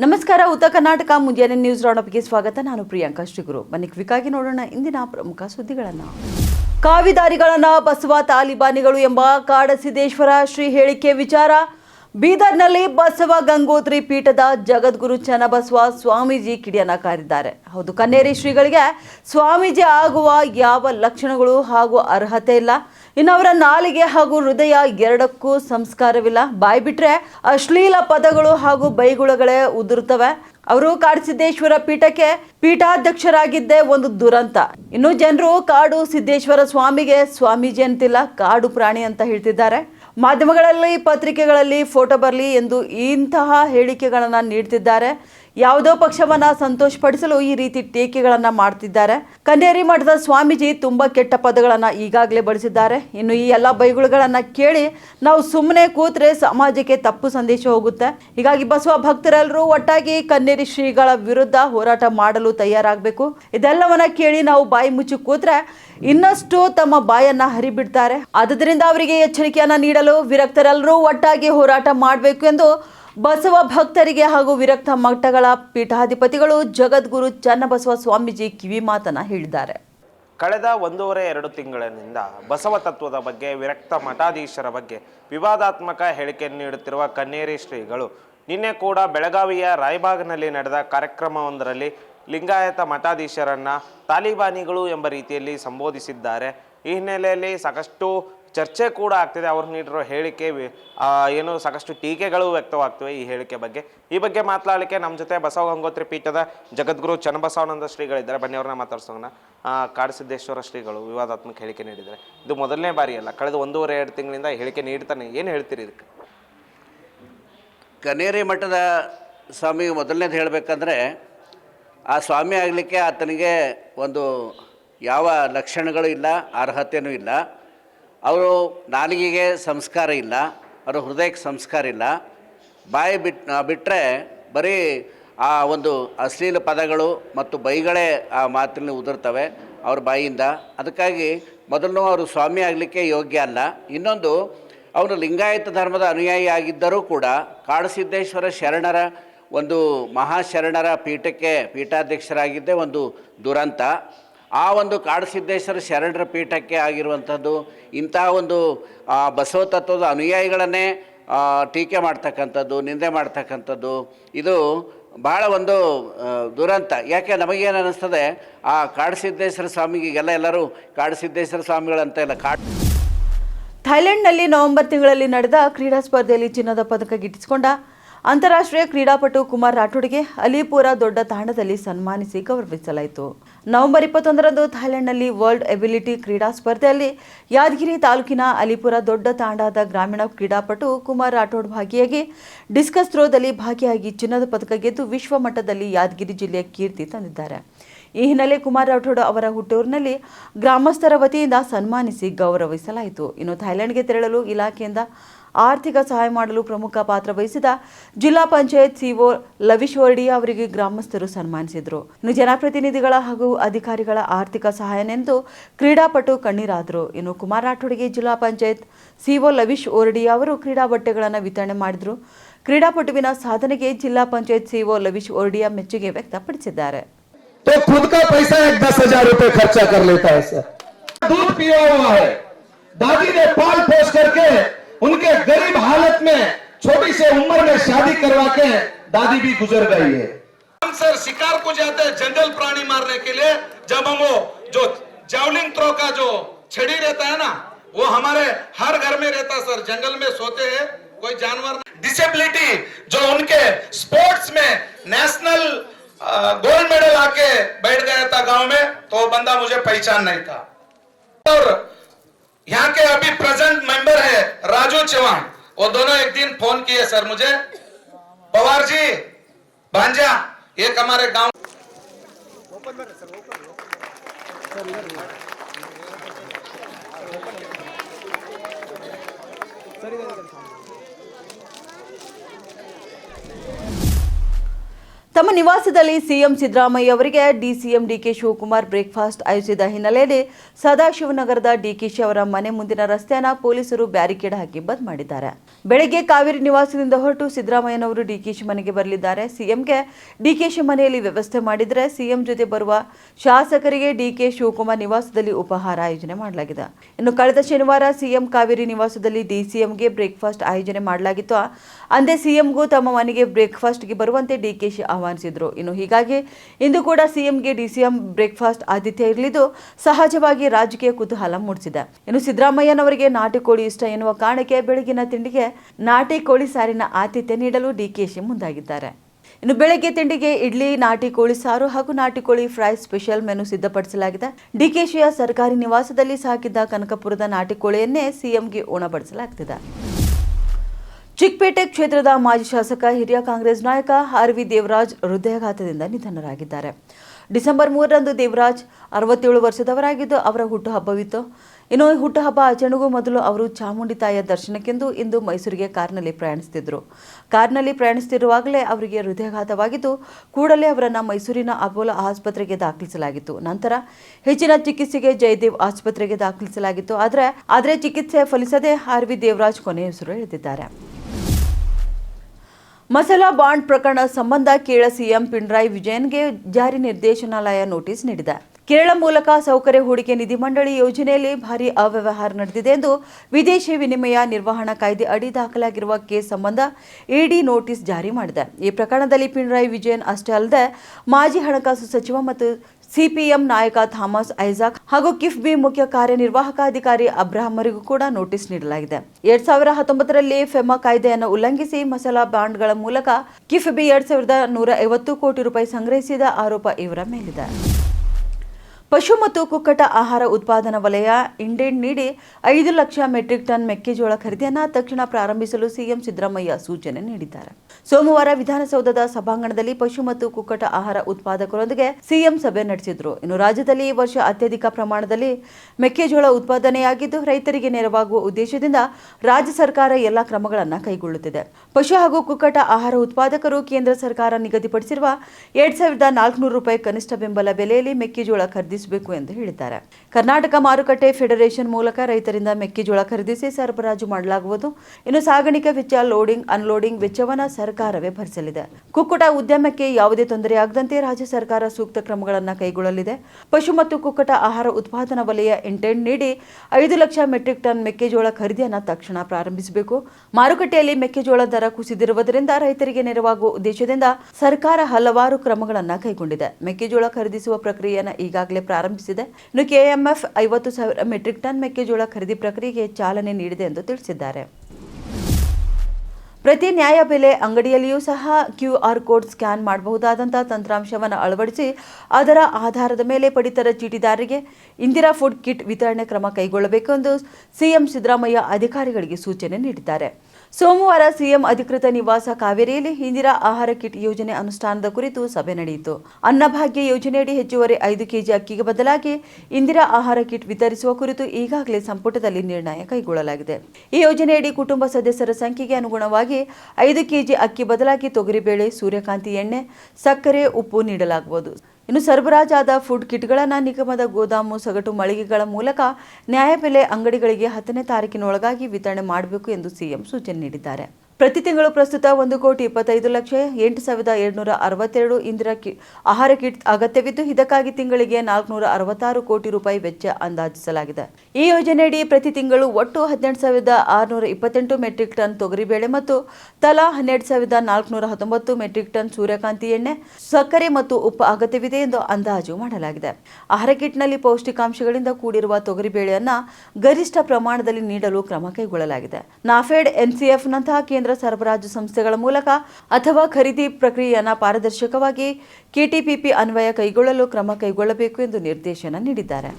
ನಮಸ್ಕಾರ, ಉತ್ತರ ಕರ್ನಾಟಕ, ಮುಂಜಾನೆ ನ್ಯೂಸ್ ರೌಂಡಪ್ಗೆ ಸ್ವಾಗತ. ನಾನು ಪ್ರಿಯಾಂಕಾ ಶ್ರೀಗುರು. ಬನ್ನಿ ಕ್ವಿಕ್ಕಾಗಿ ನೋಡೋಣ ಇಂದಿನ ಪ್ರಮುಖ ಸುದ್ದಿಗಳನ್ನು. ಕಾವಿದಾರಿಗಳನ್ನ ಬಸವ ತಾಲಿಬಾನಿಗಳು ಎಂಬ ಕಾಡಸಿದ್ದೇಶ್ವರ ಶ್ರೀ ಹೇಳಿಕೆ ವಿಚಾರ. ಬೀದರ್ನಲ್ಲಿ ಬಸವ ಗಂಗೋತ್ರಿ ಪೀಠದ ಜಗದ್ಗುರು ಚನ್ನಬಸವ ಸ್ವಾಮೀಜಿ ಕಿಡಿಯನ್ನ ಕಾರಿದ್ದಾರೆ. ಹೌದು, ಕನ್ನೇರಿ ಶ್ರೀಗಳಿಗೆ ಸ್ವಾಮೀಜಿ ಆಗುವ ಯಾವ ಲಕ್ಷಣಗಳು ಹಾಗೂ ಅರ್ಹತೆ ಇಲ್ಲ. ಇನ್ನು ಅವರ ನಾಲಿಗೆ ಹಾಗೂ ಹೃದಯ ಎರಡಕ್ಕೂ ಸಂಸ್ಕಾರವಿಲ್ಲ. ಬಾಯಿ ಬಿಟ್ರೆ ಅಶ್ಲೀಲ ಪದಗಳು ಹಾಗೂ ಬೈಗುಳಗಳೇ ಉದುರುತ್ತವೆ ಅವರು ಕಾಡಸಿದ್ದೇಶ್ವರ ಪೀಠಕ್ಕೆ ಪೀಠಾಧ್ಯಕ್ಷರಾಗಿದ್ದೇ ಒಂದು ದುರಂತ. ಇನ್ನು ಜನರು ಕಾಡು ಸಿದ್ದೇಶ್ವರ ಸ್ವಾಮಿಗೆ ಸ್ವಾಮೀಜಿ ಅಂತಿಲ್ಲ, ಕಾಡು ಪ್ರಾಣಿ ಅಂತ ಹೇಳ್ತಿದ್ದಾರೆ. ಮಾಧ್ಯಮಗಳಲ್ಲಿ ಪತ್ರಿಕೆಗಳಲ್ಲಿ ಫೋಟೋ ಬರಲಿ ಎಂದು ಇಂತಹ ಹೇಳಿಕೆಗಳನ್ನು ನೀಡ್ತಿದ್ದಾರೆ. ಯಾವುದೋ ಪಕ್ಷವನ್ನ ಸಂತೋಷಪಡಿಸಲು ಈ ರೀತಿ ಟೀಕೆಗಳನ್ನ ಮಾಡ್ತಿದ್ದಾರೆ. ಕನ್ನೇರಿ ಮಠದ ಸ್ವಾಮೀಜಿ ತುಂಬಾ ಕೆಟ್ಟ ಪದಗಳನ್ನ ಈಗಾಗಲೇ ಬಳಸಿದ್ದಾರೆ. ಇನ್ನು ಈ ಎಲ್ಲ ಬೈಗುಳುಗಳನ್ನ ಕೇಳಿ ನಾವು ಸುಮ್ಮನೆ ಕೂತ್ರೆ ಸಮಾಜಕ್ಕೆ ತಪ್ಪು ಸಂದೇಶ ಹೋಗುತ್ತೆ. ಹೀಗಾಗಿ ಬಸವ ಭಕ್ತರೆಲ್ಲರೂ ಒಟ್ಟಾಗಿ ಕನ್ನೇರಿ ಶ್ರೀಗಳ ವಿರುದ್ಧ ಹೋರಾಟ ಮಾಡಲು ತಯಾರಾಗಬೇಕು. ಇದೆಲ್ಲವನ್ನ ಕೇಳಿ ನಾವು ಬಾಯಿ ಮುಚ್ಚಿ ಕೂತ್ರೆ ಇನ್ನಷ್ಟು ತಮ್ಮ ಬಾಯನ್ನ ಹರಿಬಿಡ್ತಾರೆ. ಅದರಿಂದ ಅವರಿಗೆ ಎಚ್ಚರಿಕೆಯನ್ನ ನೀಡಲು ವಿರಕ್ತರೆಲ್ಲರೂ ಒಟ್ಟಾಗಿ ಹೋರಾಟ ಮಾಡಬೇಕು ಎಂದು ಬಸವ ಭಕ್ತರಿಗೆ ಹಾಗೂ ವಿರಕ್ತ ಮಠಗಳ ಪೀಠಾಧಿಪತಿಗಳು ಜಗದ್ಗುರು ಚನ್ನಬಸವ ಸ್ವಾಮೀಜಿ ಕಿವಿ ಮಾತನ್ನ ಹೇಳಿದ್ದಾರೆ. ಕಳೆದ ಒಂದೂವರೆ ಎರಡು ತಿಂಗಳಿನಿಂದ ಬಸವ ತತ್ವದ ಬಗ್ಗೆ, ವಿರಕ್ತ ಮಠಾಧೀಶರ ಬಗ್ಗೆ ವಿವಾದಾತ್ಮಕ ಹೇಳಿಕೆ ನೀಡುತ್ತಿರುವ ಕನ್ನೇರಿ ಶ್ರೀಗಳು, ನಿನ್ನೆ ಕೂಡ ಬೆಳಗಾವಿಯ ರಾಯಬಾಗ್ನಲ್ಲಿ ನಡೆದ ಕಾರ್ಯಕ್ರಮವೊಂದರಲ್ಲಿ ಲಿಂಗಾಯತ ಮಠಾಧೀಶರನ್ನ ತಾಲಿಬಾನಿಗಳು ಎಂಬ ರೀತಿಯಲ್ಲಿ ಸಂಬೋಧಿಸಿದ್ದಾರೆ. ಈ ಹಿನ್ನೆಲೆಯಲ್ಲಿ ಸಾಕಷ್ಟು ಚರ್ಚೆ ಕೂಡ ಆಗ್ತಿದೆ. ಅವ್ರು ನೀಡಿರೋ ಹೇಳಿಕೆ ಏನು ಸಾಕಷ್ಟು ಟೀಕೆಗಳು ವ್ಯಕ್ತವಾಗ್ತವೆ ಈ ಹೇಳಿಕೆ ಬಗ್ಗೆ. ಈ ಬಗ್ಗೆ ಮಾತನಾಡಲಿಕ್ಕೆ ನಮ್ಮ ಜೊತೆ ಬಸವ ಗಂಗೋತ್ರಿ ಪೀಠದ ಜಗದ್ಗುರು ಚನ್ನಬಸವಾನಂದ ಶ್ರೀಗಳಿದ್ದಾರೆ. ಬನ್ನಿ, ಅವ್ರನ್ನ ಮಾತಾಡ್ಸೋಣ. ಕಾಡಸಿದ್ದೇಶ್ವರ ಶ್ರೀಗಳು ವಿವಾದಾತ್ಮಕ ಹೇಳಿಕೆ ನೀಡಿದ್ದಾರೆ. ಇದು ಮೊದಲನೇ ಬಾರಿ ಅಲ್ಲ, ಕಳೆದ ಒಂದೂವರೆ, ಎರಡು ತಿಂಗಳಿಂದ ಹೇಳಿಕೆ ನೀಡ್ತಾನೆ. ಏನು ಹೇಳ್ತೀರಿ ಇದಕ್ಕೆ? ಕನೇರಿ ಮಠದ ಸ್ವಾಮಿ ಮೊದಲನೇದು ಹೇಳಬೇಕಂದ್ರೆ, ಆ ಸ್ವಾಮಿ ಆಗಲಿಕ್ಕೆ ಆತನಿಗೆ ಒಂದು ಯಾವ ಲಕ್ಷಣಗಳು ಇಲ್ಲ ಅರ್ಹತೆಯೂ ಇಲ್ಲ. ಅವರು ನಾಲಿಗೆಗೆ ಸಂಸ್ಕಾರ ಇಲ್ಲ, ಅವರ ಹೃದಯಕ್ಕೆ ಸಂಸ್ಕಾರ ಇಲ್ಲ. ಬಾಯಿ ಬಿಟ್ ಬಿಟ್ಟರೆ ಬರೀ ಆ ಒಂದು ಅಶ್ಲೀಲ ಪದಗಳು ಮತ್ತು ಬೈಗಳೇ ಆ ಮಾತಿನಲ್ಲಿ ಉದುರ್ತವೆ ಅವ್ರ ಬಾಯಿಯಿಂದ ಅದಕ್ಕಾಗಿ ಮೊದಲು ಅವರು ಸ್ವಾಮಿ ಆಗಲಿಕ್ಕೆ ಯೋಗ್ಯ ಅಲ್ಲ. ಇನ್ನೊಂದು ಅವರು ಲಿಂಗಾಯತ ಧರ್ಮದ ಅನುಯಾಯಿ ಆಗಿದ್ದರೂ ಕೂಡ ಕಾಡಸಿದ್ದೇಶ್ವರ ಶರಣರ ಒಂದು ಮಹಾಶರಣರ ಪೀಠಕ್ಕೆ ಪೀಠಾಧ್ಯಕ್ಷರಾಗಿದ್ದೇ ಒಂದು ದುರಂತ. ಆ ಒಂದು ಕಾಡಸಿದ್ದೇಶ್ವರ ಶರಣರ ಪೀಠಕ್ಕೆ ಆಗಿರುವಂಥದ್ದು, ಇಂಥ ಒಂದು ಬಸವ ತತ್ವದ ಅನುಯಾಯಿಗಳನ್ನೇ ಟೀಕೆ ಮಾಡ್ತಕ್ಕಂಥದ್ದು, ನಿಂದೆ ಮಾಡ್ತಕ್ಕಂಥದ್ದು, ಇದು ಭಾಳ ಒಂದು ದುರಂತ. ಯಾಕೆ ನಮಗೇನು ಅನ್ನಿಸ್ತದೆ, ಆ ಕಾಡಸಿದ್ದೇಶ್ವರ ಸ್ವಾಮಿಗೆ ಈಗೆಲ್ಲ ಎಲ್ಲರೂ ಕಾಡಸಿದ್ದೇಶ್ವರ ಸ್ವಾಮಿಗಳಂತ ಇಲ್ಲ ಕಾಡ್ ಥೈಲ್ಯಾಂಡ್ನಲ್ಲಿ ನವೆಂಬರ್ ತಿಂಗಳಲ್ಲಿ ನಡೆದ ಕ್ರೀಡಾ ಸ್ಪರ್ಧೆಯಲ್ಲಿ ಚಿನ್ನದ ಪದಕ ಗಿಟ್ಟಿಸಿಕೊಂಡ ಅಂತಾರಾಷ್ಟ್ರೀಯ ಕ್ರೀಡಾಪಟು ಕುಮಾರ್ ರಾಠೋಡ್ಗೆ ಅಲಿಪುರ ದೊಡ್ಡ ತಾಣದಲ್ಲಿ ಸನ್ಮಾನಿಸಿ ಗೌರವಿಸಲಾಯಿತು. ನವೆಂಬರ್ ಇಪ್ಪತ್ತೊಂದರಂದು ಥೈಲ್ಯಾಂಡ್ನಲ್ಲಿ ವರ್ಲ್ಡ್ ಎಬಿಲಿಟಿ ಕ್ರೀಡಾ ಸ್ಪರ್ಧೆಯಲ್ಲಿ ಯಾದಗಿರಿ ತಾಲೂಕಿನ ಅಲಿಪುರ ದೊಡ್ಡ ತಾಂಡಾದ ಗ್ರಾಮೀಣ ಕ್ರೀಡಾಪಟು ಕುಮಾರ್ ರಾಠೋಡ್ ಭಾಗಿಯಾಗಿ ಡಿಸ್ಕಸ್ ಥ್ರೋದಲ್ಲಿ ಭಾಗಿಯಾಗಿ ಚಿನ್ನದ ಪದಕ ಗೆದ್ದು ವಿಶ್ವ ಮಟ್ಟದಲ್ಲಿ ಯಾದಗಿರಿ ಜಿಲ್ಲೆಯ ಕೀರ್ತಿ ತಂದಿದ್ದಾರೆ. ಈ ಹಿನ್ನೆಲೆ ಕುಮಾರ್ ರಾಠೋಡ್ ಅವರ ಹುಟ್ಟೂರಿನಲ್ಲಿ ಗ್ರಾಮಸ್ಥರ ವತಿಯಿಂದ ಸನ್ಮಾನಿಸಿ ಗೌರವಿಸಲಾಯಿತು. ಇನ್ನು ಥೈಲ್ಯಾಂಡ್ಗೆ ತೆರಳಲು ಇಲಾಖೆಯಿಂದ ಆರ್ಥಿಕ ಸಹಾಯ ಮಾಡಲು ಪ್ರಮುಖ ಪಾತ್ರ ವಹಿಸಿದ ಜಿಲ್ಲಾ ಪಂಚಾಯತ್ ಸಿಒ ಲವಿಶ್ ವರ್ಡಿ ಅವರಿಗೆ ಗ್ರಾಮಸ್ಥರು ಸನ್ಮಾನಿಸಿದರು ಇನ್ನು ಜನಪ್ರತಿನಿಧಿಗಳ ಹಾಗೂ ಅಧಿಕಾರಿಗಳ ಆರ್ಥಿಕ ಸಹಾಯನೆಂದು ಕ್ರೀಡಾಪಟು ಕಣ್ಣೀರಾದರು ಇನ್ನು ಕುಮಾರ್ ರಾಠೋಡ್ಗೆ ಜಿಲ್ಲಾ ಪಂಚಾಯತ್ ಸಿಒ ಲವಿಶ್ ಓರ್ಡಿ ಅವರು ಕ್ರೀಡಾ ಬಟ್ಟೆಗಳನ್ನು ವಿತರಣೆ ಮಾಡಿದರು ಕ್ರೀಡಾಪಟುವಿನ ಸಾಧನೆಗೆ ಜಿಲ್ಲಾ ಪಂಚಾಯತ್ ಸಿಒ ಲವಿಶ್ ಓರ್ಡಿಯ ಮೆಚ್ಚುಗೆ ವ್ಯಕ್ತಪಡಿಸಿದ್ದಾರೆ तो खुद का पैसा एक दस हजार रूपए खर्चा कर लेता है सर दूध पिया हुआ है दादी ने पाल पोस करके उनके गरीब हालत में छोटी से उम्र में शादी करवा के दादी भी गुजर गई है। हम सर शिकार को जाते हैं जंगल प्राणी मारने के लिए, जब हम वो जो जावलिंग थ्रो का जो छड़ी रहता है ना, वो हमारे हर घर में रहता सर, जंगल में सोते हैं, कोई जानवर डिसेबिलिटी जो उनके स्पोर्ट्स में नेशनल गोल्ड मेडल आके बैठ गया था गाँव में तो बंदा मुझे पहचान नहीं था। और यहाँ के अभी प्रेजेंट मेंबर है राजू चौहान। वो दोनों एक दिन फ़ोन किए, सर, मुझे पवार जी, भांजा एक हमारे गाँव ತಮ್ಮ ನಿವಾಸದಲ್ಲಿ ಸಿಎಂ ಸಿದ್ದರಾಮಯ್ಯ ಅವರಿಗೆ ಡಿಸಿಎಂ ಡಿಕೆ ಶಿವಕುಮಾರ್ ಬ್ರೇಕ್ಫಾಸ್ಟ್ ಆಯೋಜಿಸಿದ ಹಿನ್ನೆಲೆಯಲ್ಲಿ ಸದಾಶಿವನಗರದ ಡಿಕೆಶಿ ಅವರ ಮನೆ ಮುಂದಿನ ರಸ್ತೆಯನ್ನ ಪೊಲೀಸರು ಬ್ಯಾರಿಕೇಡ್ ಹಾಕಿ ಬಂದ್ ಮಾಡಿದ್ದಾರೆ. ಬೆಳಗ್ಗೆ ಕಾವೇರಿ ನಿವಾಸದಿಂದ ಹೊರಟು ಸಿದ್ದರಾಮಯ್ಯನವರು ಡಿಕೆಶಿ ಮನೆಗೆ ಬರಲಿದ್ದಾರೆ. ಸಿಎಂಗೆ ಡಿಕೆಶಿ ಮನೆಯಲ್ಲಿ ವ್ಯವಸ್ಥೆ ಮಾಡಿದರೆ ಸಿಎಂ ಜೊತೆ ಬರುವ ಶಾಸಕರಿಗೆ ಡಿಕೆ ಶಿವಕುಮಾರ್ ನಿವಾಸದಲ್ಲಿ ಉಪಹಾರ ಆಯೋಜನೆ ಮಾಡಲಾಗಿದೆ. ಇನ್ನು ಕಳೆದ ಶನಿವಾರ ಸಿಎಂ ಕಾವೇರಿ ನಿವಾಸದಲ್ಲಿ ಡಿಸಿಎಂಗೆ ಬ್ರೇಕ್ಫಾಸ್ಟ್ ಆಯೋಜನೆ ಮಾಡಲಾಗಿತ್ತು. ಅಂದೇ ಸಿಎಂಗೂ ತಮ್ಮ ಮನೆಗೆ ಬ್ರೇಕ್ಫಾಸ್ಟ್ಗೆ ಬರುವಂತೆ ಡಿಕೆಶಿ ಆಹ್ವಾನಿಸಿದ್ರು. ಇನ್ನು ಹೀಗಾಗಿ ಇಂದು ಕೂಡ ಸಿಎಂಗೆ ಡಿಸಿಎಂ ಬ್ರೇಕ್ಫಾಸ್ಟ್ ಆತಿಥ್ಯ ಇರಲಿದ್ದು, ಸಹಜವಾಗಿ ರಾಜಕೀಯ ಕುತೂಹಲ ಮೂಡಿಸಿದೆ. ಇನ್ನು ಸಿದ್ದರಾಮಯ್ಯನವರಿಗೆ ನಾಟಿ ಕೋಳಿ ಇಷ್ಟ ಎನ್ನುವ ಕಾರಣಕ್ಕೆ ಬೆಳಗಿನ ತಿಂಡಿಗೆ ನಾಟಿ ಕೋಳಿ ಸಾರಿನ ಆತಿಥ್ಯ ನೀಡಲು ಡಿಕೆಶಿ ಮುಂದಾಗಿದ್ದಾರೆ. ಇನ್ನು ಬೆಳಗ್ಗೆ ತಿಂಡಿಗೆ ಇಡ್ಲಿ, ನಾಟಿ ಕೋಳಿ ಸಾರು ಹಾಗೂ ನಾಟಿ ಕೋಳಿ ಫ್ರೈ ಸ್ಪೆಷಲ್ ಮೆನು ಸಿದ್ಧಪಡಿಸಲಾಗಿದೆ. ಡಿಕೆಶಿಯ ಸರ್ಕಾರಿ ನಿವಾಸದಲ್ಲಿ ಸಾಕಿದ್ದ ಕನಕಪುರದ ನಾಟಿ ಕೋಳಿಯನ್ನೇ ಸಿಎಂಗೆ ಉಣಬಡಿಸಲಾಗ್ತಿದೆ ಚಿಕ್ಕಪೇಟೆ ಕ್ಷೇತ್ರದ ಮಾಜಿ ಶಾಸಕ, ಹಿರಿಯ ಕಾಂಗ್ರೆಸ್ ನಾಯಕ ಆರ್ ವಿ ದೇವರಾಜ್ ಹೃದಯಾಘಾತದಿಂದ ನಿಧನರಾಗಿದ್ದಾರೆ. ಡಿಸೆಂಬರ್ ಮೂರರಂದು ದೇವರಾಜ್ ಅರವತ್ತೇಳು ವರ್ಷದವರಾಗಿದ್ದು, ಅವರ ಹುಟ್ಟುಹಬ್ಬವಿತ್ತು. ಇನ್ನು ಹುಟ್ಟುಹಬ್ಬ ಆಚರಣೆಗೂ ಮೊದಲು ಅವರು ಚಾಮುಂಡಿ ತಾಯಿಯ ದರ್ಶನಕ್ಕೆಂದು ಇಂದು ಮೈಸೂರಿಗೆ ಕಾರ್ನಲ್ಲಿ ಪ್ರಯಾಣಿಸುತ್ತಿದ್ದರು. ಕಾರ್ನಲ್ಲಿ ಪ್ರಯಾಣಿಸುತ್ತಿರುವಾಗಲೇ ಅವರಿಗೆ ಹೃದಯಾಘಾತವಾಗಿದ್ದು, ಕೂಡಲೇ ಅವರನ್ನು ಮೈಸೂರಿನ ಅಪೋಲೋ ಆಸ್ಪತ್ರೆಗೆ ದಾಖಲಿಸಲಾಗಿತ್ತು. ನಂತರ ಹೆಚ್ಚಿನ ಚಿಕಿತ್ಸೆಗೆ ಜಯದೇವ್ ಆಸ್ಪತ್ರೆಗೆ ದಾಖಲಿಸಲಾಗಿತ್ತು. ಆದರೆ ಆದರೆ ಚಿಕಿತ್ಸೆ ಫಲಿಸದೆ ಆರ್ ವಿ ದೇವರಾಜ್ ಕೊನೆಯುಸಿರು ಎಳೆದಿದ್ದಾರೆ. ಮಸಾಲಾ ಬಾಂಡ್ ಪ್ರಕರಣ ಸಂಬಂಧ ಕೇರಳ ಸಿಎಂ ಪಿಣರಾಯಿ ವಿಜಯನ್ಗೆ ಜಾರಿ ನಿರ್ದೇಶನಾಲಯ ನೋಟಿಸ್ ನೀಡಿದೆ. ಕೇರಳ ಮೂಲಕ ಸೌಕರ್ಯ ಹೂಡಿಕೆ ನಿಧಿ ಮಂಡಳಿ ಯೋಜನೆಯಲ್ಲಿ ಭಾರಿ ಅವ್ಯವಹಾರ ನಡೆದಿದೆ ಎಂದು ವಿದೇಶಿ ವಿನಿಮಯ ನಿರ್ವಹಣಾ ಕಾಯ್ದೆ ಅಡಿ ದಾಖಲಾಗಿರುವ ಕೇಸ್ ಸಂಬಂಧ ಇಡಿ ನೋಟಿಸ್ ಜಾರಿ ಮಾಡಿದೆ. ಈ ಪ್ರಕರಣದಲ್ಲಿ ಪಿಣರಾಯಿ ವಿಜಯನ್ ಅಷ್ಟೇ ಅಲ್ಲದೆ ಮಾಜಿ ಹಣಕಾಸು ಸಚಿವ ಮತ್ತು ಸಿಪಿಎಂ ನಾಯಕ ಥಾಮಸ್ ಐಜಾಕ್ ಹಾಗೂ ಕಿಫ್ಬಿ ಮುಖ್ಯ ಕಾರ್ಯನಿರ್ವಾಹಕ ಅಧಿಕಾರಿ ಅಬ್ರಾಹಮರಿಗೂ ಕೂಡ ನೋಟಿಸ್ ನೀಡಲಾಗಿದೆ. ಎರಡ್ ಸಾವಿರದ ಹತ್ತೊಂಬತ್ತರಲ್ಲಿ ಫೆಮಾ ಕಾಯ್ದೆಯನ್ನು ಉಲ್ಲಂಘಿಸಿ ಮಸಾಲಾ ಬಾಂಡ್ಗಳ ಮೂಲಕ ಕಿಫ್ಬಿ ಎರಡ್ ಸಾವಿರದ ನೂರ ಐವತ್ತು ಕೋಟಿ ರೂಪಾಯಿ ಸಂಗ್ರಹಿಸಿದ ಆರೋಪ ಇವರ ಮೇಲಿದೆ. ಪಶು ಮತ್ತು ಕುಕ್ಕಟ ಆಹಾರ ಉತ್ಪಾದನಾ ವಲಯ ಇಂಡೆಂಟ್ ನೀಡಿ ಐದು ಲಕ್ಷ ಮೆಟ್ರಿಕ್ ಟನ್ ಮೆಕ್ಕೆಜೋಳ ಖರೀದಿಯನ್ನು ತಕ್ಷಣ ಪ್ರಾರಂಭಿಸಲು ಸಿಎಂ ಸಿದ್ದರಾಮಯ್ಯ ಸೂಚನೆ ನೀಡಿದ್ದಾರೆ. ಸೋಮವಾರ ವಿಧಾನಸೌಧದ ಸಭಾಂಗಣದಲ್ಲಿ ಪಶು ಮತ್ತು ಕುಕ್ಕಟ ಆಹಾರ ಉತ್ಪಾದಕರೊಂದಿಗೆ ಸಿಎಂ ಸಭೆ ನಡೆಸಿದ್ರು. ಇನ್ನು ರಾಜ್ಯದಲ್ಲಿ ಈ ವರ್ಷ ಅತ್ಯಧಿಕ ಪ್ರಮಾಣದಲ್ಲಿ ಮೆಕ್ಕೆಜೋಳ ಉತ್ಪಾದನೆಯಾಗಿದ್ದು, ರೈತರಿಗೆ ನೆರವಾಗುವ ಉದ್ದೇಶದಿಂದ ರಾಜ್ಯ ಸರ್ಕಾರ ಎಲ್ಲ ಕ್ರಮಗಳನ್ನು ಕೈಗೊಳ್ಳುತ್ತಿದೆ. ಪಶು ಹಾಗೂ ಕುಕ್ಕಟ ಆಹಾರ ಉತ್ಪಾದಕರು ಕೇಂದ್ರ ಸರ್ಕಾರ ನಿಗದಿಪಡಿಸಿರುವ ಎರಡ್ ಸಾವಿರದ ನಾಲ್ಕುನೂರು ರೂಪಾಯಿ ಕನಿಷ್ಠ ಬೆಂಬಲ ಬೆಲೆಯಲ್ಲಿ ಮೆಕ್ಕೆಜೋಳ ಖರೀದಿಸಬೇಕು ಎಂದು ಹೇಳಿದ್ದಾರೆ. ಕರ್ನಾಟಕ ಮಾರುಕಟ್ಟೆ ಫೆಡರೇಷನ್ ಮೂಲಕ ರೈತರಿಂದ ಮೆಕ್ಕೆಜೋಳ ಖರೀದಿಸಿ ಸರಬರಾಜು ಮಾಡಲಾಗುವುದು. ಇನ್ನು ಸಾಗಾಣಿಕೆ ವೆಚ್ಚ, ಲೋಡಿಂಗ್, ಅನ್ಲೋಡಿಂಗ್ ವೆಚ್ಚವನ್ನು ಸರ್ಕಾರವೇ ಭರಿಸಲಿದೆ. ಕುಕ್ಕುಟ ಉದ್ಯಮಕ್ಕೆ ಯಾವುದೇ ತೊಂದರೆಯಾಗದಂತೆ ರಾಜ್ಯ ಸರ್ಕಾರ ಸೂಕ್ತ ಕ್ರಮಗಳನ್ನು ಕೈಗೊಳ್ಳಲಿದೆ. ಪಶು ಮತ್ತು ಕುಕ್ಕಟ ಆಹಾರ ಉತ್ಪಾದನಾ ವಲಯ ಇಂಟೆಂಟ್ ನೀಡಿ ಐದು ಲಕ್ಷ ಮೆಟ್ರಿಕ್ ಟನ್ ಮೆಕ್ಕೆಜೋಳ ಖರೀದಿಯನ್ನು ತಕ್ಷಣ ಪ್ರಾರಂಭಿಸಬೇಕು. ಮಾರುಕಟ್ಟೆಯಲ್ಲಿ ಮೆಕ್ಕೆಜೋಳ ದರ ಕುಸಿದಿರುವುದರಿಂದ ರೈತರಿಗೆ ನೆರವಾಗುವ ಉದ್ದೇಶದಿಂದ ಸರ್ಕಾರ ಹಲವಾರು ಕ್ರಮಗಳನ್ನು ಕೈಗೊಂಡಿದೆ. ಮೆಕ್ಕೆಜೋಳ ಖರೀದಿಸುವ ಪ್ರಕ್ರಿಯೆಯನ್ನು ಈಗಾಗಲೇ ಪ್ರಾರಂಭಿಸಿದೆ. ಇನ್ನು ಕೆಎಂಎಫ್ ಐವತ್ತು ಸಾವಿರ ಮೆಟ್ರಿಕ್ ಟನ್ ಮೆಕ್ಕೆಜೋಳ ಖರೀದಿ ಪ್ರಕ್ರಿಯೆಗೆ ಚಾಲನೆ ನೀಡಿದೆ ಎಂದು ತಿಳಿಸಿದ್ದಾರೆ. ಪ್ರತಿ ನ್ಯಾಯಬೆಲೆ ಅಂಗಡಿಯಲ್ಲಿಯೂ ಸಹ ಕ್ಯೂ ಆರ್ ಕೋಡ್ ಸ್ಕ್ಯಾನ್ ಮಾಡಬಹುದಾದಂಥ ತಂತ್ರಾಂಶವನ್ನು ಅಳವಡಿಸಿ ಅದರ ಆಧಾರದ ಮೇಲೆ ಪಡಿತರ ಚೀಟಿದಾರರಿಗೆ ಇಂದಿರಾ ಫುಡ್ ಕಿಟ್ ವಿತರಣೆ ಕ್ರಮ ಕೈಗೊಳ್ಳಬೇಕು ಎಂದು ಸಿಎಂ ಸಿದ್ದರಾಮಯ್ಯ ಅಧಿಕಾರಿಗಳಿಗೆ ಸೂಚನೆ ನೀಡಿದ್ದಾರೆ. ಸೋಮವಾರ ಸಿಎಂ ಅಧಿಕೃತ ನಿವಾಸ ಕಾವೇರಿಯಲ್ಲಿ ಇಂದಿರಾ ಆಹಾರ ಕಿಟ್ ಯೋಜನೆ ಅನುಷ್ಠಾನದ ಕುರಿತು ಸಭೆ ನಡೆಯಿತು. ಅನ್ನಭಾಗ್ಯ ಯೋಜನೆಯಡಿ ಹೆಚ್ಚುವರಿ ಐದು ಕೆಜಿ ಅಕ್ಕಿಗೆ ಬದಲಾಗಿ ಇಂದಿರಾ ಆಹಾರ ಕಿಟ್ ವಿತರಿಸುವ ಕುರಿತು ಈಗಾಗಲೇ ಸಂಪುಟದಲ್ಲಿ ನಿರ್ಣಯ ಕೈಗೊಳ್ಳಲಾಗಿದೆ. ಈ ಯೋಜನೆಯಡಿ ಕುಟುಂಬ ಸದಸ್ಯರ ಸಂಖ್ಯೆಗೆ ಅನುಗುಣವಾಗಿ ಐದು ಕೆಜಿ ಅಕ್ಕಿ ಬದಲಾಗಿ ತೊಗರಿಬೇಳೆ, ಸೂರ್ಯಕಾಂತಿ ಎಣ್ಣೆ, ಸಕ್ಕರೆ, ಉಪ್ಪು ನೀಡಲಾಗುವುದು. ಇನ್ನು ಸರಬರಾಜಾದ ಫುಡ್ ಕಿಟ್ಗಳನ್ನು ನಿಗಮದ ಗೋದಾಮು, ಸಗಟು ಮಳಿಗೆಗಳ ಮೂಲಕ ನ್ಯಾಯಬೆಲೆ ಅಂಗಡಿಗಳಿಗೆ ಹತ್ತನೇ ತಾರೀಕಿನೊಳಗಾಗಿ ವಿತರಣೆ ಮಾಡಬೇಕು ಎಂದು ಸಿಎಂ ಸೂಚನೆ ನೀಡಿದ್ದಾರೆ. ಪ್ರತಿ ತಿಂಗಳು ಪ್ರಸ್ತುತ ಒಂದು ಕೋಟಿ ಇಪ್ಪತ್ತೈದು ಲಕ್ಷ ಎಂಟು ಸಾವಿರದ ಏಳ್ನೂರ ಅರವತ್ತೆರಡು ಇಂದಿರಾ ಕಿ ಆಹಾರ ಕಿಟ್ ಅಗತ್ಯವಿದ್ದು ಇದಕ್ಕಾಗಿ ತಿಂಗಳಿಗೆ ನಾಲ್ಕುನೂರ ಅರವತ್ತಾರು ಕೋಟಿ ರೂಪಾಯಿ ವೆಚ್ಚ ಅಂದಾಜಿಸಲಾಗಿದೆ. ಈ ಯೋಜನೆಯಡಿ ಪ್ರತಿ ತಿಂಗಳು ಒಟ್ಟು ಹದಿನೆಂಟು ಸಾವಿರದ ಆರುನೂರ ಇಪ್ಪತ್ತೆಂಟು ಮೆಟ್ರಿಕ್ ಟನ್ ತೊಗರಿಬೇಳೆ ಮತ್ತು ತಲಾ ಹನ್ನೆರಡು ಸಾವಿರದ ನಾಲ್ಕುನೂರ ಹತ್ತೊಂಬತ್ತು ಮೆಟ್ರಿಕ್ ಟನ್ ಸೂರ್ಯಕಾಂತಿ ಎಣ್ಣೆ, ಸಕ್ಕರೆ ಮತ್ತು ಉಪ್ಪು ಅಗತ್ಯವಿದೆ ಎಂದು ಅಂದಾಜು ಮಾಡಲಾಗಿದೆ. ಆಹಾರ ಕಿಟ್ನಲ್ಲಿ ಪೌಷ್ಟಿಕಾಂಶಗಳಿಂದ ಕೂಡಿರುವ ತೊಗರಿಬೇಳೆಯನ್ನ ಗರಿಷ್ಠ ಪ್ರಮಾಣದಲ್ಲಿ ನೀಡಲು ಕ್ರಮ ಕೈಗೊಳ್ಳಲಾಗಿದೆ. ನಾಫೆಡ್ ಎನ್ಸಿಎಫ್ನಂತಹ ಕೇಂದ್ರ ಸರಬರಾಜು ಸಂಸ್ಥೆಗಳ ಮೂಲಕ ಅಥವಾ ಖರೀದಿ ಪ್ರಕ್ರಿಯೆಯನ್ನು ಪಾರದರ್ಶಕವಾಗಿ ಕೆಟಿಪಿಪಿ ಅನ್ವಯ ಕೈಗೊಳ್ಳಲು ಕ್ರಮ ಕೈಗೊಳ್ಳಬೇಕು ಎಂದು ನಿರ್ದೇಶನ ನೀಡಿದ್ದಾರೆ.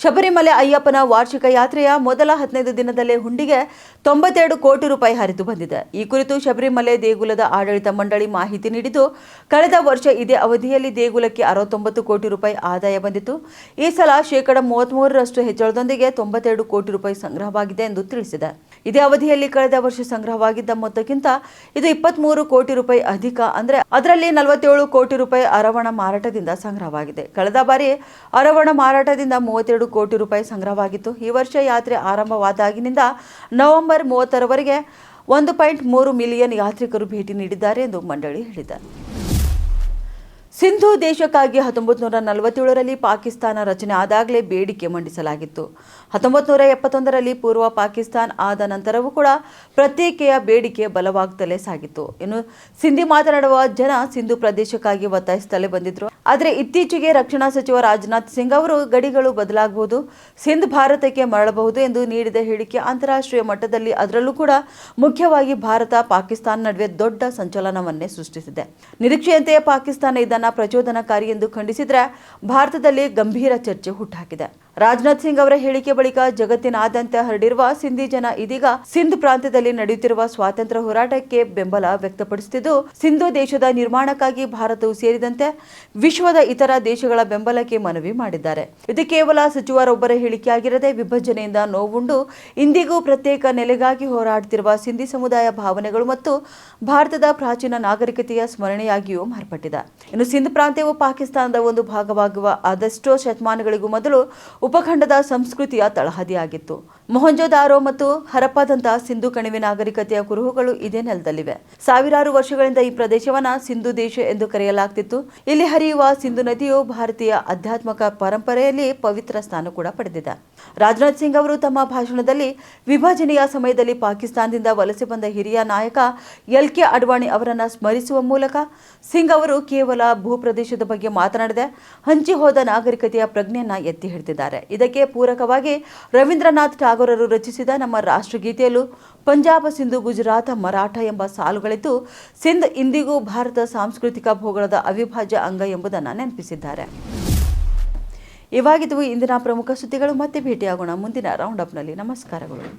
ಶಬರಿಮಲೆ ಅಯ್ಯಪ್ಪನ ವಾರ್ಷಿಕ ಯಾತ್ರೆಯ ಮೊದಲ ಹದಿನೈದು ದಿನದಲ್ಲೇ ಹುಂಡಿಗೆ ತೊಂಬತ್ತೆರಡು ಕೋಟಿ ರೂಪಾಯಿ ಹರಿದು ಬಂದಿದೆ. ಈ ಕುರಿತು ಶಬರಿಮಲೆ ದೇಗುಲದ ಆಡಳಿತ ಮಂಡಳಿ ಮಾಹಿತಿ ನೀಡಿದ್ದು, ಕಳೆದ ವರ್ಷ ಇದೇ ಅವಧಿಯಲ್ಲಿ ದೇಗುಲಕ್ಕೆ ಅರವತ್ತೊಂಬತ್ತು ಕೋಟಿ ರೂಪಾಯಿ ಆದಾಯ ಬಂದಿತ್ತು. ಈ ಸಲ ಶೇಕಡ ಮೂವತ್ತ್ಮೂರರಷ್ಟು ಹೆಚ್ಚಳದೊಂದಿಗೆ ತೊಂಬತ್ತೆರಡು ಕೋಟಿ ರೂಪಾಯಿ ಸಂಗ್ರಹವಾಗಿದೆ ಎಂದು ತಿಳಿಸಿದೆ. ಇದೇ ಅವಧಿಯಲ್ಲಿ ಕಳೆದ ವರ್ಷ ಸಂಗ್ರಹವಾಗಿದ್ದ ಮೊತ್ತಕ್ಕಿಂತ ಇದು ಇಪ್ಪತ್ಮೂರು ಕೋಟಿ ರೂಪಾಯಿ ಅಧಿಕ. ಅಂದರೆ ಅದರಲ್ಲಿ ನಲವತ್ತೇಳು ಕೋಟಿ ರೂಪಾಯಿ ಅರವಣ ಮಾರಾಟದಿಂದ ಸಂಗ್ರಹವಾಗಿದೆ. ಕಳೆದ ಬಾರಿ ಅರವಣ ಮಾರಾಟದಿಂದ ಮೂವತ್ತೆರಡು ಕೋಟಿ ರೂಪಾಯಿ ಸಂಗ್ರಹವಾಗಿತ್ತು. ಈ ವರ್ಷ ಯಾತ್ರೆ ಆರಂಭವಾದಾಗಿನಿಂದ ನವೆಂಬರ್ ಮೂವತ್ತರವರೆಗೆ ಒಂದು ಪಾಯಿಂಟ್ ಮೂರು ಮಿಲಿಯನ್ ಯಾತ್ರಿಕರು ಭೇಟಿ ನೀಡಿದ್ದಾರೆ ಎಂದು ಮಂಡಳಿ ಹೇಳಿದೆ. ಸಿಂಧು ದೇಶಕ್ಕಾಗಿ ಹತ್ತೊಂಬತ್ತು ನೂರ ನಲವತ್ತೇಳರಲ್ಲಿ ಪಾಕಿಸ್ತಾನ ರಚನೆ ಆದಾಗಲೇ ಬೇಡಿಕೆ ಮಂಡಿಸಲಾಗಿತ್ತು. ಹತ್ತೊಂಬತ್ತು ನೂರ ಎಪ್ಪತ್ತೊಂದರಲ್ಲಿ ಪೂರ್ವ ಪಾಕಿಸ್ತಾನ ಆದ ನಂತರವೂ ಕೂಡ ಪ್ರತ್ಯೇಕೆಯ ಬೇಡಿಕೆ ಬಲವಾಗುತ್ತಲೇ ಸಾಗಿತ್ತು. ಇನ್ನು ಸಿಂಧಿ ಮಾತನಾಡುವ ಜನ ಸಿಂಧು ಪ್ರದೇಶಕ್ಕಾಗಿ ಒತ್ತಾಯಿಸುತ್ತಲೇ ಬಂದಿದ್ರು. ಆದರೆ ಇತ್ತೀಚೆಗೆ ರಕ್ಷಣಾ ಸಚಿವ ರಾಜನಾಥ್ ಸಿಂಗ್ ಅವರು ಗಡಿಗಳು ಬದಲಾಗಬಹುದು ಸಿಂಧ್ ಭಾರತಕ್ಕೆ ಮರಳಬಹುದು ಎಂದು ನೀಡಿದ ಹೇಳಿಕೆ ಅಂತಾರಾಷ್ಟ್ರೀಯ ಮಟ್ಟದಲ್ಲಿ ಅದರಲ್ಲೂ ಕೂಡ ಮುಖ್ಯವಾಗಿ ಭಾರತ ಪಾಕಿಸ್ತಾನ ನಡುವೆ ದೊಡ್ಡ ಸಂಚಲನವನ್ನೇ ಸೃಷ್ಟಿಸಿದೆ. ನಿರೀಕ್ಷೆಯಂತೆಯೇ ಪಾಕಿಸ್ತಾನ ಇದನ್ನ ಪ್ರಚೋದನಕಾರಿ ಎಂದು ಖಂಡಿಸಿದ್ರೆ ಭಾರತದಲ್ಲಿ ಗಂಭೀರ ಚರ್ಚೆ ಹುಟ್ಟುಹಾಕಿದೆ ರಾಜನಾಥ್ ಸಿಂಗ್ ಅವರ ಹೇಳಿಕೆ ಬಳಿಕ ಜಗತ್ತಿನಾದ್ಯಂತ ಹರಡಿರುವ ಸಿಂಧಿ ಜನ ಇದೀಗ ಸಿಂಧ್ ಪ್ರಾಂತ್ಯದಲ್ಲಿ ನಡೆಯುತ್ತಿರುವ ಸ್ವಾತಂತ್ರ್ಯ ಹೋರಾಟಕ್ಕೆ ಬೆಂಬಲ ವ್ಯಕ್ತಪಡಿಸುತ್ತಿದ್ದು, ಸಿಂಧು ದೇಶದ ನಿರ್ಮಾಣಕ್ಕಾಗಿ ಭಾರತವು ಸೇರಿದಂತೆ ವಿಶ್ವದ ಇತರ ದೇಶಗಳ ಬೆಂಬಲಕ್ಕೆ ಮನವಿ ಮಾಡಿದ್ದಾರೆ. ಇದು ಕೇವಲ ಸಚಿವರೊಬ್ಬರ ಹೇಳಿಕೆಯಾಗಿರದೆ ವಿಭಜನೆಯಿಂದ ನೋವುಂಡು, ಇಂದಿಗೂ ಪ್ರತ್ಯೇಕ ನೆಲೆಗಾಗಿ ಹೋರಾಡುತ್ತಿರುವ ಸಿಂಧಿ ಸಮುದಾಯ ಭಾವನೆಗಳು ಮತ್ತು ಭಾರತದ ಪ್ರಾಚೀನ ನಾಗರಿಕತೆಯ ಸ್ಮರಣೆಯಾಗಿಯೂ ಮಾರ್ಪಟ್ಟಿದೆ. ಇನ್ನು ಸಿಂಧ್ ಪ್ರಾಂತ್ಯವು ಪಾಕಿಸ್ತಾನದ ಒಂದು ಭಾಗವಾಗುವ ಆದಷ್ಟೋ ಶತಮಾನಗಳಿಗೂ ಮೊದಲು ಉಪಖಂಡದ ಸಂಸ್ಕೃತಿಯ ತಳಹದಿಯಾಗಿತ್ತು. ಮೊಹಂಜೋದಾರೋ ಮತ್ತು ಹರಪ್ಪದಂತಹ ಸಿಂಧು ಕಣಿವೆ ನಾಗರಿಕತೆಯ ಕುರುಹುಗಳು ಇದೇ ನೆಲದಲ್ಲಿವೆ. ಸಾವಿರಾರು ವರ್ಷಗಳಿಂದ ಈ ಪ್ರದೇಶವನ್ನ ಸಿಂಧು ದೇಶ ಎಂದು ಕರೆಯಲಾಗ್ತಿತ್ತು. ಇಲ್ಲಿ ಹರಿಯುವ ಸಿಂಧು ನದಿಯು ಭಾರತೀಯ ಆಧ್ಯಾತ್ಮಿಕ ಪರಂಪರೆಯಲ್ಲಿ ಪವಿತ್ರ ಸ್ಥಾನ ಕೂಡ ಪಡೆದಿದೆ. ರಾಜನಾಥ್ ಸಿಂಗ್ ಅವರು ತಮ್ಮ ಭಾಷಣದಲ್ಲಿ ವಿಭಜನೆಯ ಸಮಯದಲ್ಲಿ ಪಾಕಿಸ್ತಾನದಿಂದ ವಲಸೆ ಬಂದ ಹಿರಿಯ ನಾಯಕ ಎಲ್ ಕೆ ಅಡ್ವಾಣಿ ಅವರನ್ನ ಸ್ಮರಿಸುವ ಮೂಲಕ ಸಿಂಗ್ ಅವರು ಕೇವಲ ಭೂಪ್ರದೇಶದ ಬಗ್ಗೆ ಮಾತನಾಡದೆ ಹಂಚಿ ಹೋದ ನಾಗರಿಕತೆಯ ಪ್ರಜ್ಞೆಯನ್ನ ಎತ್ತಿ ಹಿಡಿದಿದ್ದಾರೆ. ಇದಕ್ಕೆ ಪೂರಕವಾಗಿ ರವೀಂದ್ರನಾಥ್ ಠಾಗೋರರು ರಚಿಸಿದ ನಮ್ಮ ರಾಷ್ಟ್ರಗೀತೆಯಲ್ಲೂ ಪಂಜಾಬ್, ಸಿಂಧು, ಗುಜರಾತ್, ಮರಾಠ ಎಂಬ ಸಾಲುಗಳಿದ್ದು, ಸಿಂಧ್ ಇಂದಿಗೂ ಭಾರತ ಸಾಂಸ್ಕೃತಿಕ ಭೂಗೋಳದ ಅವಿಭಾಜ್ಯ ಅಂಗ ಎಂಬುದನ್ನು ನೆನಪಿಸಿದ್ದಾರೆ. ಇವಾಗಿದ್ದವು ಇಂದಿನ ಪ್ರಮುಖ ಸುದ್ದಿಗಳು ಮತ್ತೆ ಭೇಟಿಯಾಗೋಣ ಮುಂದಿನ ರೌಂಡ್ ಅಪ್ನಲ್ಲಿ ನಮಸ್ಕಾರಗಳು.